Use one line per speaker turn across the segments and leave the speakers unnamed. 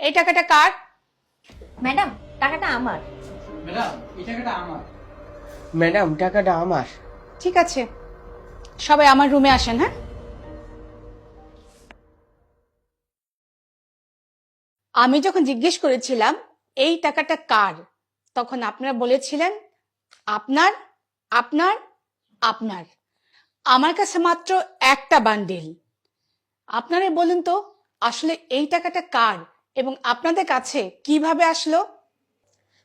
এই টাকাটা কার?
ম্যাডাম টাকাটা আমার।
ম্যাডাম এই টাকাটা আমার।
ম্যাডাম টাকাটা আমার।
ঠিক আছে। সবাই আমার রুমে আসেন হ্যাঁ? আমি যখন জিজ্ঞেস করেছিলাম এই টাকাটা কার? তখন আপনারা বলেছিলেন আপনার আপনার আপনার। আমার কাছে মাত্র একটা বান্ডিল আপনারাই বলুন তো আসলে এই টাকাটা কার? এবং আপনাদের কাছে কীভাবে আসলো?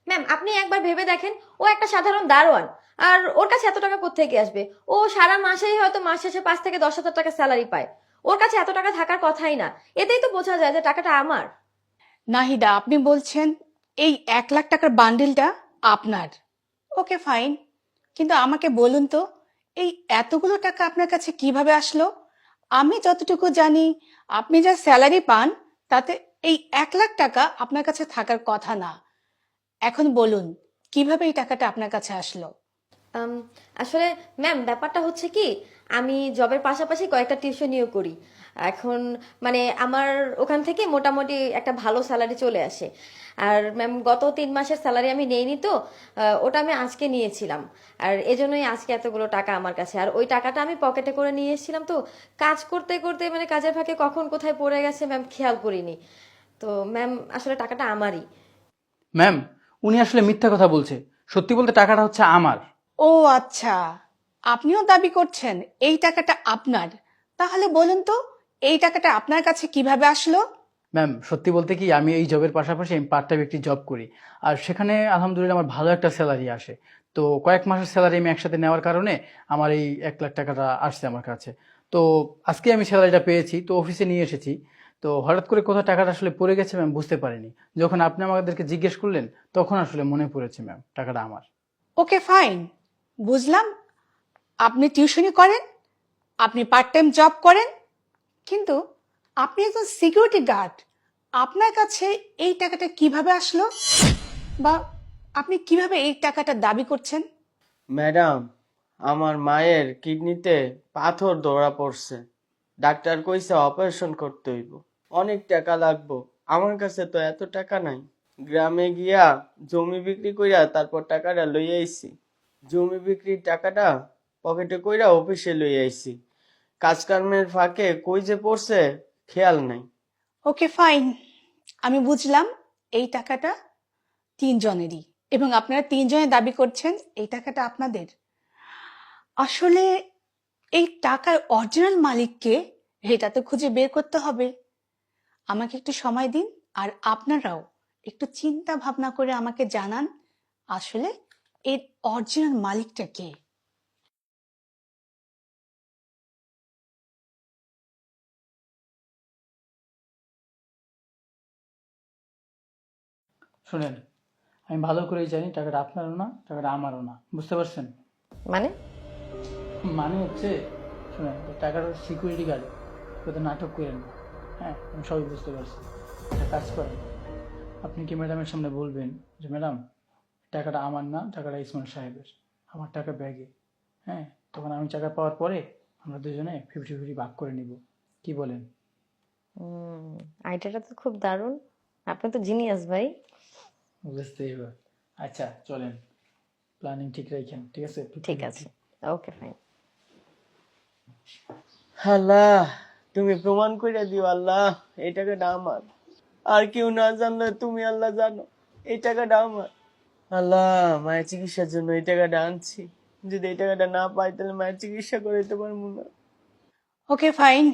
ম্যাম আপনি একবার ভেবে দেখেন ও একটা সাধারণ দারোয়ান আর ওর কাছে এত টাকা কোথেকে আসবে? ও সারা মাসেই হয়তো মাস শেষে পাঁচ থেকে দশ হাজার টাকা স্যালারি পায়। ওর কাছে এত টাকা থাকার কথাই না। এতেই তো বোঝা যায় যে টাকাটা আমার।
নাহিদা আপনি বলছেন এই এক লাখ টাকার বান্ডিলটা আপনার। ওকে ফাইন কিন্তু আমাকে বলুন তো এই এতগুলো টাকা আপনার কাছে কীভাবে আসলো? আমি যতটুকু জানি আপনি যা স্যালারি পান তাতে এই এক লাখ টাকা আপনার কাছে থাকার কথা না। এখন বলুন, কীভাবে এই টাকাটা আপনার কাছে আসলো?
আসলে ম্যাম, ব্যাপারটা হচ্ছে কি, আমি জবের পাশাপাশি কয়েকটা টিউশনিও করি। এখন মানে আমার ওখান থেকে মোটামুটি একটা ভালো স্যালারি চলে আসে। আর ম্যাম, গত তিন মাসের স্যালারি আমি নেইনি তো ওটা আমি আজকে নিয়েছিলাম। আর এজন্যই আজকে এতগুলো টাকা আমার কাছে। আর ওই টাকাটা আমি পকেটে করে নিয়ে এসেছিলাম তো, কাজ করতে করতে মানে কাজের ফাঁকে কখন কোথায় পড়ে গেছে ম্যাম, খেয়াল করিনি। তো ম্যাম আসলে টাকাটা আমারই।
ম্যাম উনি আসলে মিথ্যা কথা বলছে। সত্যি বলতে টাকাটা হচ্ছে আমার।
ও আচ্ছা আপনিও দাবি করছেন এই টাকাটা আপনার। তাহলে বলুন তো এই টাকাটা আপনার কাছে কীভাবে আসলো?
ম্যাম সত্যি বলতে কি আমি এই জবের পাশাপাশি আমি পার্ট টাইম একটি জব করি। আর সেখানে আলহামদুলিল্লাহ আমার ভালো একটা স্যালারি আসে। তো কয়েক মাসের স্যালারি আমি একসাথে নেওয়ার কারণে আমার এই এক লাখ টাকাটা আসছে আমার কাছে। তো আজকে আমি স্যালারিটা পেয়েছি তো অফিসে নিয়ে এসেছি। তো হঠাৎ করে কোথাও টাকাটা আসলে পড়ে গেছে ম্যাম বুঝতে পারিনি। যখন আপনি আমাদেরকে জিজ্ঞেস করলেন তখন আসলে মনে পড়েছে ম্যাম টাকাটা আমার।
ওকে ফাইন বুঝলাম। আপনি টিউশনি করেন আপনি পার্ট টাইম জব করেন কিন্তু আপনি একজন সিকিউরিটি গার্ড আপনার কাছে এই টাকাটা কীভাবে আসলো? বা আপনি কীভাবে এই টাকাটা দাবি করছেন?
ম্যাডাম আমার মায়ের কিডনিতে পাথর ধরা পড়ছে। ডাক্তার কইছে অপারেশন করতে হইব। অনেক টাকা লাগবো। আমার কাছে তো এত টাকা নাই। গ্রামে গিয়া জমি বিক্রি কইরা তারপর টাকাটা লই আইছি। জমি বিক্রির টাকাটা পকেটে কইরা অফিসে লই আইছি। কাজকর্মের ফাঁকে কই যে পড়ছে খেয়াল নাই।
Okay, fine. আমি বুঝলাম এই টাকাটা তিনজনেরই এবং আপনারা তিনজনে দাবি করছেন এই টাকাটা আপনাদের। আসলে এই টাকার অরিজিনাল মালিককে এটা তো খুঁজে বের করতে হবে। আমাকে একটু সময় দিন আর আপনারাও একটু চিন্তা ভাবনা করে আমাকে জানান আসলে এর অরিজিনাল মালিকটা কে।
শুনেন আমি ভালো করেই জানি টাকাটা আপনারও না টাকাটা আমারও না। বুঝতে পারছেন?
মানে?
মানে হচ্ছে শুনেন টাকাটা সিকিউরিটি গার্ড নাটক করেন না। হ্যাঁ আমি সবই বুঝতে পারছি। একটা কাজ করেন। আপনি কি ম্যাডামের সামনে বলবেন যে ম্যাডাম টাকাটা আমার না টাকাটা ইসমাইল সাহেবের। আমার টাকা ব্যাগে। হ্যাঁ তখন আমি টাকা পাওয়ার পরে আমরা দুজনে ফিফটি ফিফটি ভাগ করে নিব। কি বলেন?
আইডিয়াটা তো খুব দারুণ। আপনি তো জিনিয়াস ভাই।
বুঝতে এবার আচ্ছা চলেন। প্ল্যানিং ঠিক রাখেন ঠিক আছে?
ঠিক আছে। ওকে ফাইন
আল্লাহ তুমি প্রমাণ করে দিও আল্লাহ এই টাকাটা আমার। আর কেউ না জানলে তুমি আল্লাহ জানো এই টাকাটা আমার। আল্লাহ মায়ের চিকিৎসার জন্য এই টাকাটা আনছি। যদি এই টাকাটা না পাই তাহলে মায়ের চিকিৎসা করাইতে পারব না।
Okay fine.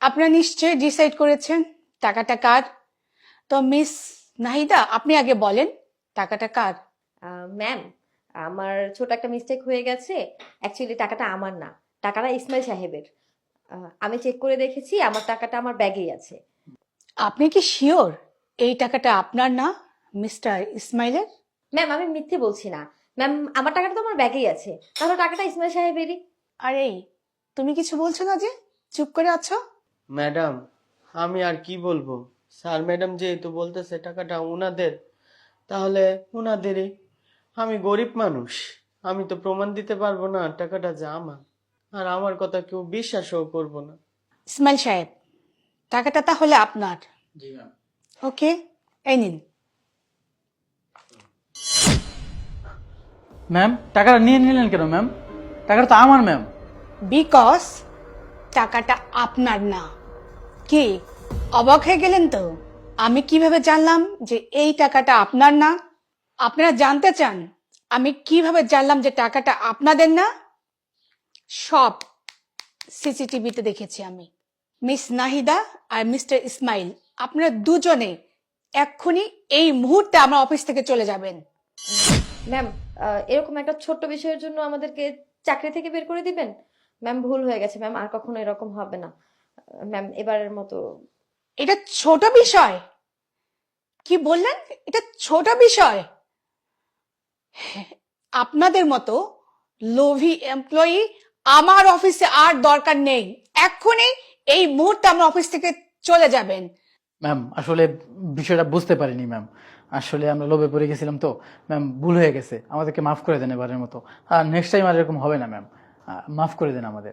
আপনারা নিশ্চয়ই ডিসাইড করেছেন টাকাটা কার? তো মিস নাহিদা আপনি আগে বলেন টাকাটা কার?
ম্যাম আমার ছোট একটা মিস্টেক হয়ে গেছে। অ্যাকচুয়ালি টাকাটা আমার না। টাকাটা ইসমাইল সাহেবের। আমি চেক করে দেখেছি আমার টাকাটা আমার ব্যাগেই আছে।
আপনি কি শিওর এই টাকাটা আপনার না মিস্টার ইসমাইলের?
ম্যাম আমি মিথ্যে বলছি না। ম্যাম আমার টাকাটা তো আমার ব্যাগেই আছে। তাহলে টাকাটা ইসমাইল সাহেবেরই।
আরে তুমি কিছু বলছো না যে? চুপ করে আছো?
ম্যাডাম আমি আর কি বলব? স্যার ম্যাডাম যেহেতু বলতেছে টাকাটা উনাদের তাহলে উনাদেরই। আমি গরিব মানুষ আমি তো প্রমাণ দিতে পারব না টাকাটা যে আমার। আর আমার কথা কেউ বিশ্বাসও করব না।
ইসমাইল সাহেব টাকাটা তাহলে আপনার।
জি ম্যাম।
ওকে এই নিন।
ম্যাম টাকাটা নিয়ে নিলেন কেন ম্যাম? টাকাটা তো আমার ম্যাম।
বিকজ টাকাটা আপনার না। কি অবাক হয়ে গেলেন তো? আমি কীভাবে জানলাম যে এই টাকাটা আপনার না? আপনারা জানতে চান আমি কীভাবে জানলাম যে টাকাটা আপনাদের না? সব সিসিটিভিতে দেখেছি আমি। মিস নাহিদা আর মিস্টার ইসমাইল আপনারা দুজনে এক্ষুনি এই মুহূর্তে আমার অফিস থেকে চলে যাবেন।
ম্যাম এরকম একটা ছোট্ট বিষয়ের জন্য আমাদেরকে চাকরি থেকে বের করে দিবেন? ম্যাম ভুল হয়ে গেছে ম্যাম আর কখনো এরকম হবে না। ম্যাম এবারের মতো।
এটা ছোট বিষয়। কি বললেন? এটা ছোট বিষয়। আপনাদের মতো লোভী এমপ্লয়ি আমার অফিসে আর দরকার নেই। এক্ষুনি এই মুহূর্তে আমার অফিস থেকে চলে যাবেন।
ম্যাম আসলে বিষয়টা বুঝতে পারিনি ম্যাম। আসলে আমরা লোভে পড়ে গেছিলাম তো। ম্যাম ভুল হয়ে গেছে। আমাদেরকে মাফ করে দেন এবারের মতো। আর নেক্সট টাইম আর এরকম হবে না ম্যাম। মাফ করে দেন আমাদের।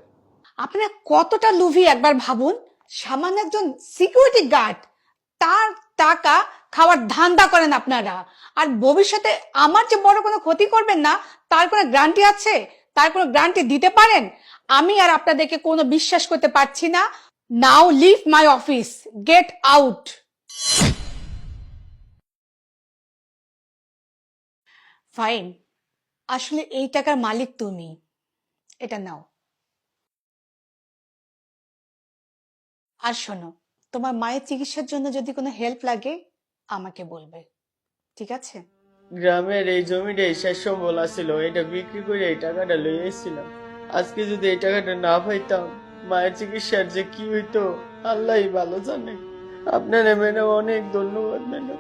আপনারা কতটা লোভী একবার ভাবুন? সামান্য একজন সিকিউরিটি গার্ড তার টাকা খাওয়ার ধান্দা করেন আপনারা। আর ভবিষ্যতে আমার যে বড় কোনো ক্ষতি করবেন না তার কোনো গ্যারান্টি আছে? তার কোনো গ্যারান্টি দিতে পারেন? আমি আর আপনাদেরকে কোনো বিশ্বাস করতে পারছি না। Now leave my office get out fine আসলে এই টাকার মালিক তুমি। এটা নাও। আর শোনো, তোমার মায়ের চিকিৎসার জন্য যদি কোনো হেল্প লাগে, আমাকে বলবে। ঠিক আছে?
গ্রামের এই জমিটাই শেষ সম্বল আসিল এটা বিক্রি করে এই টাকাটা লইয়াছিলাম আজকে যদি এই টাকাটা না পাইতাম, মায়ের চিকিৎসার যে কি হইতো আল্লাহ ভালো জানে। আপনার ম্যাডাম, অনেক ধন্যবাদ ম্যাডাম।